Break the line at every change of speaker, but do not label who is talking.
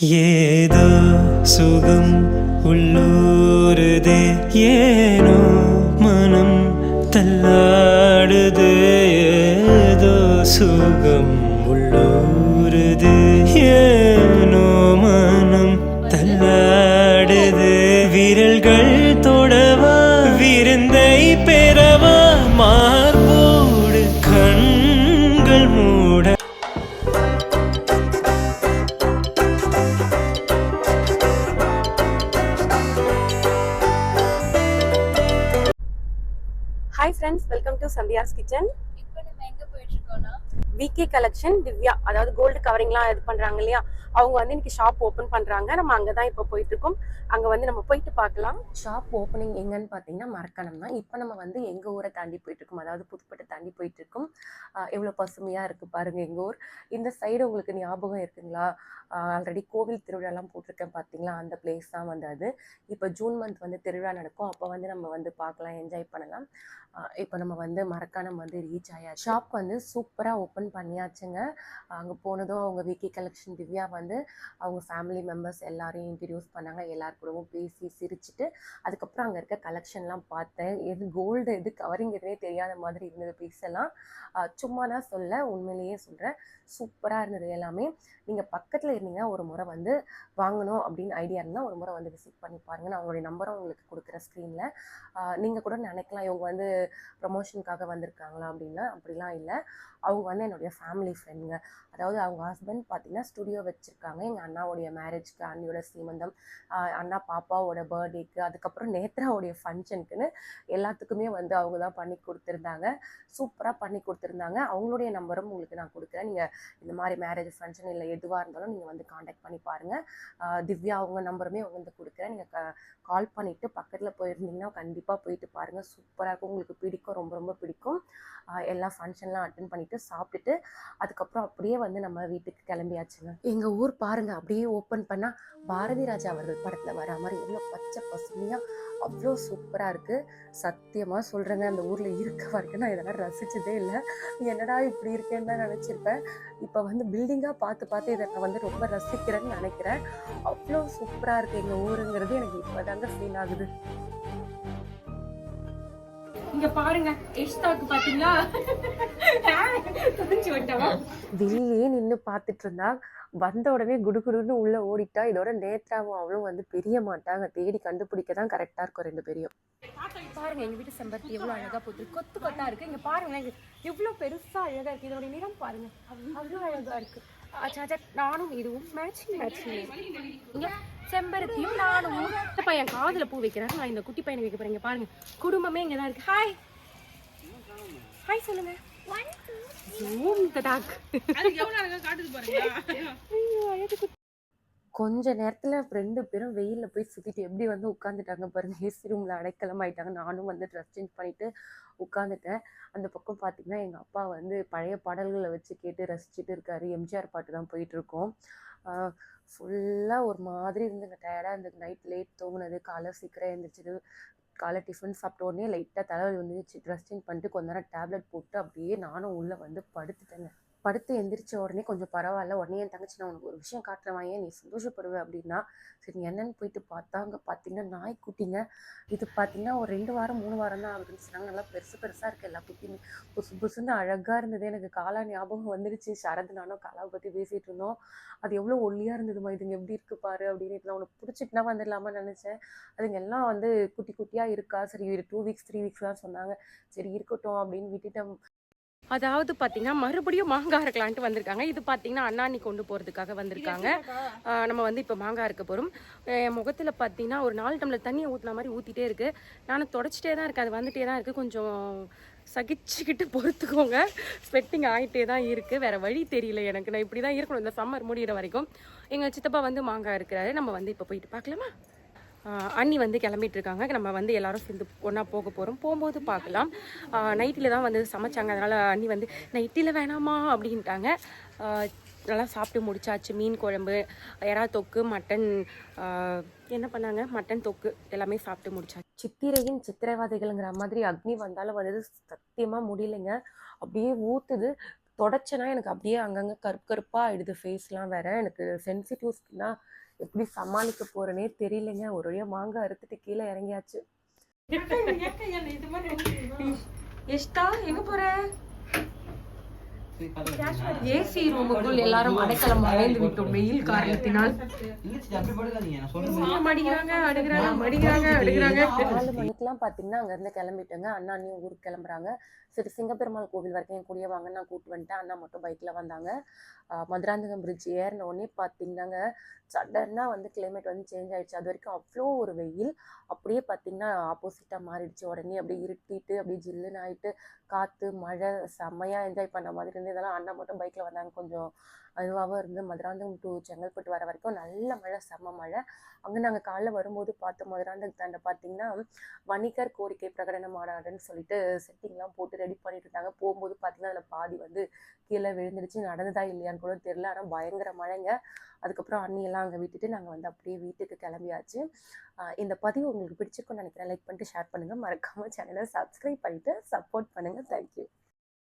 ஏதோ சுகம் உள்ளூருதே ஏனோ மனம் தள்ளாடுது. ஏதோ சுகம் உள்ளூருது
hi friends welcome to Sandhya's kitchen
இப்போ நம்ம எங்கே போயிட்டுருக்கோம்னா
விகே கலெக்ஷன் திவ்யா அதாவது கோல்டு கவரிங்லாம் இது பண்ணுறாங்க இல்லையா? அவங்க வந்து இன்னைக்கு ஷாப் ஓப்பன் பண்ணுறாங்க நம்ம அங்கே தான் இப்போ போயிட்டு இருக்கோம் அங்கே வந்து நம்ம போயிட்டு பார்க்கலாம். ஷாப் ஓப்பனிங் எங்கன்னு பார்த்தீங்கன்னா மரக்கணம் தான். இப்போ நம்ம வந்து எங்கள் ஊரை தாண்டி போயிட்டு இருக்கோம் அதாவது புதுப்பட்டை தாண்டி போயிட்டு இருக்கோம் எவ்வளோ பசுமையாக இருக்குது பாருங்கள் எங்கள் ஊர். இந்த சைடு உங்களுக்கு ஞாபகம் இருக்குங்களா? ஆல்ரெடி கோவில் திருவிழாலாம் போட்டிருக்கேன் பார்த்தீங்களா? அந்த பிளேஸ் தான் வந்து அது. இப்போ ஜூன் மந்த் வந்து திருவிழா நடக்கும். அப்போ வந்து நம்ம வந்து பார்க்கலாம் என்ஜாய் பண்ணலாம். இப்போ நம்ம வந்து மரக்காணம் வந்து ரீச் ஆயாச்சு. ஷாப் வந்து சூப்பராக ஓப்பன் பண்ணியாச்சுங்க. அங்கே போனதும் அவங்க விக்கி கலெக்ஷன் திவ்யா வந்து அவங்க ஃபேமிலி மெம்பர்ஸ் எல்லாரையும் இன்ட்ரடியூஸ் பண்ணாங்க. எல்லார் கூடவும் பேசி சிரிச்சுட்டு அதுக்கப்புறம் அங்கே இருக்க கலெக்ஷன்லாம் பார்த்தேன். எது கோல்டு எது கவரிங் எதுவே தெரியாத மாதிரி இருந்தது பீஸ் எல்லாம். சும்மா தான் சொல்ல உண்மையிலேயே சொல்கிறேன் சூப்பராக இருந்தது எல்லாமே. நீங்கள் பக்கத்தில் இருந்தீங்கன்னா ஒரு முறை வந்து வாங்கணும் அப்படின்னு ஐடியா இருந்தால் ஒரு முறை வந்து விசிட் பண்ணி பாருங்கள் நான் அவங்களுடைய நம்பரும் உங்களுக்கு கொடுக்குற ஸ்க்ரீனில் நீங்கள் கூட நினைக்கலாம் இவங்க வந்து ப்ரமோஷனுக்காக வந்திருக்காங்களா அப்படின்னா அப்படிலாம் இல்லை. அவங்க வந்து என்னுடைய ஃபேமிலி ஃப்ரெண்டுங்க அதாவது அவங்க ஹஸ்பண்ட் பார்த்தீங்கன்னா ஸ்டுடியோ வச்சுருக்காங்க. எங்கள் அண்ணாவுடைய மேரேஜ்க்கு அண்ணியோட சீமந்தம் அண்ணா பாப்பாவோட பர்த்டேக்கு அதுக்கப்புறம் நேத்ராவுடைய ஃபங்க்ஷனுக்குன்னு எல்லாத்துக்குமே வந்து அவங்க தான் பண்ணி கொடுத்துருந்தாங்க. சூப்பராக பண்ணி கொடுத்துருந்தாங்க. அவங்களுடைய நம்பரும் உங்களுக்கு நான் கொடுக்குறேன். நீங்கள் இந்த மாதிரி மேரேஜ் ஃபங்க்ஷன் இல்லை எதுவாக இருந்தாலும் நீங்கள் வந்து காண்டாக்ட் பண்ணி பாருங்கள் திவ்யா அவங்க நம்பருமே அவங்க வந்து கொடுக்குறேன். நீங்கள் கால் பண்ணிவிட்டு பக்கத்தில் போயிருந்தீங்கன்னா கண்டிப்பாக போயிட்டு பாருங்கள் சூப்பராக இருக்கும். உங்களுக்கு பிடிக்கும். ரொம்ப ரொம்ப பிடிக்கும். எல்லா ஃபங்க்ஷன்லாம் அட்டன் பண்ணிவிட்டு சாப்பிட்டு சாப்பிட்டுட்டு அதுக்கப்புறம் அப்படியே வந்து நம்ம வீட்டுக்கு கிளம்பியாச்சுங்க. எங்கள் ஊர் பாருங்கள் அப்படியே ஓப்பன் பண்ணால் பாரதி ராஜா அவர்கள் படத்தில் வர மாதிரி எவ்வளோ பச்சை பசுமையாக அவ்வளோ சூப்பராக இருக்குது சத்தியமாக சொல்கிறேங்க அந்த ஊரில் இருக்க வரைக்கும் நான் இதெல்லாம் ரசிச்சதே இல்லை. என்னடா இப்படி இருக்கேன்னு தான் நினச்சிருப்பேன். இப்போ வந்து பில்டிங்காக பார்த்து பார்த்து இதை நான் வந்து ரொம்ப ரசிக்கிறேன்னு நினைக்கிறேன். அவ்வளோ சூப்பராக இருக்குது எங்கள் ஊருங்கிறது எனக்கு இப்போதாங்க ஃபீல் ஆகுது.
இங்க பாருங்க எஷ்தாக்கு பாத்தீங்களா? துணிச்சு விட்டவா?
வெளியே நின்று பார்த்துட்டு இருந்தா வந்த உடனே குடுகுடுன்னு உள்ள ஓடிட்டா இதோட நேத்ராவும் அவளும் வந்து பிரிய மாட்டாங்க. தேடி கண்டுபிடிக்க தான் கரெக்டாக இருக்கும் ரெண்டு பேரையும்.
பாருங்க எங்க வீட்டு செம்பருத்தி எவ்வளவு அழகா போகுது கொத்து கொத்தா இருக்கு. இங்க பாருங்க எவ்வளவு பெருசா அழகா இருக்கு. இதோட நிறம் பாருங்க அவ்வளவு அழகா இருக்கு. ஆச்சா நானும் இதுவும் மேட்சிங் மேட்சிங் இங்க செம்பருத்தியும் நானும் இந்த பையன் காதுல பூ வைக்கிறாரு நான் இந்த குட்டி பையனை வைக்க போறேன் இங்க பாருங்க குடும்பமே இங்க தான் இருக்கு ஹாய் ஹாய் சொல்லுங்க Zoom the duck. ஐயோ, அழகு குட்டி. கொஞ்ச நேரத்துல ரெண்டு பேரும் வெயிலில் போய் சுத்திட்டு எப்படி வந்து உட்காந்துட்டாங்க பாருங்க. ஏசி ரூம்ல அடைக்கலம் ஆயிட்டாங்க நானும் வந்து ட்ரெஸ் சேஞ்ச் பண்ணிட்டு உட்காந்துட்டேன் அந்த பக்கம் பார்த்திங்கன்னா எங்க அப்பா வந்து பழைய பாடல்களை வச்சு கேட்டு ரசிச்சுட்டு இருக்காரு. எம்ஜிஆர் பாட்டு தான் போயிட்டு இருக்கோம் ஃபுல்லாக ஒரு மாதிரி இருந்துங்க. டயர்டாக இருந்தது. நைட் லேட் தூங்கினது. காலை சீக்கிரம் எழுந்திரிச்சது. காலை டிஃபன் சாப்பிட்ட உடனே லைட்டாக தலைவலி வந்துச்சு. ட்ரெஸ் சேஞ்ச் பண்ணிட்டு கொஞ்ச நேரம் டேப்லெட் போட்டு அப்படியே நானும் உள்ளே வந்து படுத்துட்டேங்க. படுத்து எந்திரிச்ச உடனே கொஞ்சம் பரவாயில்ல உடனே என் தங்கச்சி நான் உனக்கு ஒரு விஷயம் காட்டுறேன் ஏன் நீ சந்தோஷப்படுவேன் அப்படின்னா சரி என்னன்னு போயிட்டு பார்த்தா அங்கே பார்த்தீங்கன்னா நாய்க்குட்டிங்க. இது பார்த்தீங்கன்னா ஒரு ரெண்டு வாரம் மூணு வாரம் தான் ஆகுதுன்னு சொன்னாங்க. நல்லா பெருசு பெருசாக இருக்குது எல்லா குட்டியுமே. புசு புசுன்னு அழகாக இருந்தது. எனக்கு காலா ஞாபகம் வந்துடுச்சு சரத் நானும் காலாவை பற்றி பேசிகிட்டு இருந்தோம். அது எவ்வளோ ஒல்லியாக இருந்ததுமா? இதுங்க எப்படி இருக்கு பாரு அப்படின்னு நான் உனக்கு பிடிச்சிட்டுனா வந்துடலாமான்னு நினச்சேன். அதுங்க எல்லாம் வந்து குட்டி குட்டியாக இருக்கா? சரி ஒரு டூ வீக்ஸ் த்ரீ வீக்ஸ் தான் சொன்னாங்க. சரி இருக்கட்டும் அப்படின்னு விட்டுட்டேன் அதாவது பார்த்தீங்கன்னா மறுபடியும் மாங்காய் இருக்கலான்ட்டு வந்திருக்காங்க. இது பார்த்தீங்கன்னா அண்ணாணி கொண்டு போகிறதுக்காக வந்திருக்காங்க. நம்ம வந்து இப்போ மாங்காய் இருக்க போகிறோம் என் முகத்தில் பார்த்தீங்கன்னா ஒரு நாலு டம்ளர் தண்ணியை ஊற்றின மாதிரி ஊற்றிட்டே இருக்கு. நானும் தொடச்சிட்டே தான் இருக்கு அது வந்துட்டே தான் இருக்குது கொஞ்சம் சகிச்சுக்கிட்டு பொறுத்துக்கோங்க. ஸ்வெட்டிங் ஆகிட்டே தான் இருக்குது வேற வழி தெரியல எனக்கு. நான் இப்படி தான் இருக்கணும். இந்த சம்மர் முடிகிற வரைக்கும். எங்கள் சித்தப்பா வந்து மாங்காய் இருக்கிறாரு நம்ம வந்து இப்போ போயிட்டு பார்க்கலாமா? அண்ணி வந்து கிளம்பிட்டு இருக்காங்க நம்ம வந்து எல்லாரும் சேர்ந்து ஒன்றா போக போகிறோம் போகும்போது பார்க்கலாம். நைட்டில் தான் வந்து சமைச்சாங்க. அதனால் அண்ணி வந்து நைட்டில் வேணாமா? அப்படின்ட்டாங்க. நல்லா சாப்பிட்டு முடிச்சாச்சு. மீன் குழம்பு எறா தொக்கு மட்டன் என்ன பண்ணாங்க? மட்டன் தொக்கு எல்லாமே சாப்பிட்டு முடிச்சாச்சு. சித்திரையின் சித்திரவாதைகள்ங்கிற மாதிரி அக்னி வந்தாலும் வந்து சத்தியமாக முடியலைங்க. அப்படியே ஊற்றுது
தொடச்சேன்னா எனக்கு அப்படியே அங்கங்கே கருப்பு கருப்பாக ஆகிடுது ஃபேஸ்லாம் வேற. எனக்கு சென்சிட்டிவ் ஸ்கின்னா எப்படி சமாளிக்க போறேனே தெரியலங்க. ஒரு வழியா மாங்காய் அறுத்துட்டு கீழே இறங்கியாச்சு. எஷ்டா எங்க போற? ஏசி ரூமுக்குள் எல்லாரும் அடைக்கலம் அடைந்து விட்டோம். வெயில் காரணத்தினால். மடிக்கிறாங்க அடுக்கிறாங்க மடிக்கிறாங்க அடுக்கிறாங்க. நாலு மணிக்கெல்லாம் பார்த்தீங்கன்னா அங்கேருந்து கிளம்பிட்டேங்க. அண்ணா அண்ணியும் ஊருக்கு கிளம்புறாங்க. சரி சிங்கப்பெருமாள் கோவில் வரைக்கும் என் கூடயே வாங்க. நான் கூப்பிட்டு வந்துட்டேன். அண்ணா மட்டும் பைக்கில் வந்தாங்க. மதுராந்தகம் பிரிட்ஜ் ஏறின உடனே பார்த்தீங்கன்னாங்க சடனாக வந்து கிளைமேட் வந்து சேஞ்ச் ஆயிடுச்சு. அது வரைக்கும் அவ்வளோ ஒரு வெயில். அப்படியே பார்த்தீங்கன்னா ஆப்போசிட்டாக மாறிடுச்சு. உடனே அப்படியே இருட்டிட்டு அப்படியே ஜில்லுன்னு ஆயிட்டு காற்று மழை செம்மையாக என்ஜாய் பண்ண மாதிரி இருந்து இதெல்லாம் அண்ணா மட்டும் பைக்கில் வந்தாங்க. கொஞ்சம் அதுவாகவும் இருந்து மதுராந்தகம் டு செங்கல்பட்டு வர வரைக்கும் நல்ல மழை செம்ம மழை. அங்கே நாங்கள் காலைல வரும்போது பார்த்த மதுராந்தகத்தாண்ட பார்த்தீங்கன்னா வணிகர் கோரிக்கை பிரகடன மாநாடுன்னு சொல்லிட்டு செட்டிங்லாம் போட்டு ரெடி பண்ணிட்டு இருந்தாங்க போகும்போது பார்த்தீங்கன்னா அதில் பாதி வந்து கீழே விழுந்துடுச்சு. நடந்ததா இல்லையான்னு கூட தெரில ஆனால் பயங்கர மழைங்க. அதுக்கப்புறம் அண்ணியெல்லாம் அங்கே விட்டுட்டு நாங்கள் வந்து அப்படியே வீட்டுக்கு கிளம்பியாச்சு. இந்த பதிவு உங்களுக்கு பிடிச்சிருக்கும்னு நினைக்கிறேன். லைக் பண்ணிட்டு ஷேர் பண்ணுங்கள் மறக்காமல் சேனலை சப்ஸ்கிரைப் பண்ணிவிட்டு சப்போர்ட் பண்ணுங்கள் தேங்க்யூ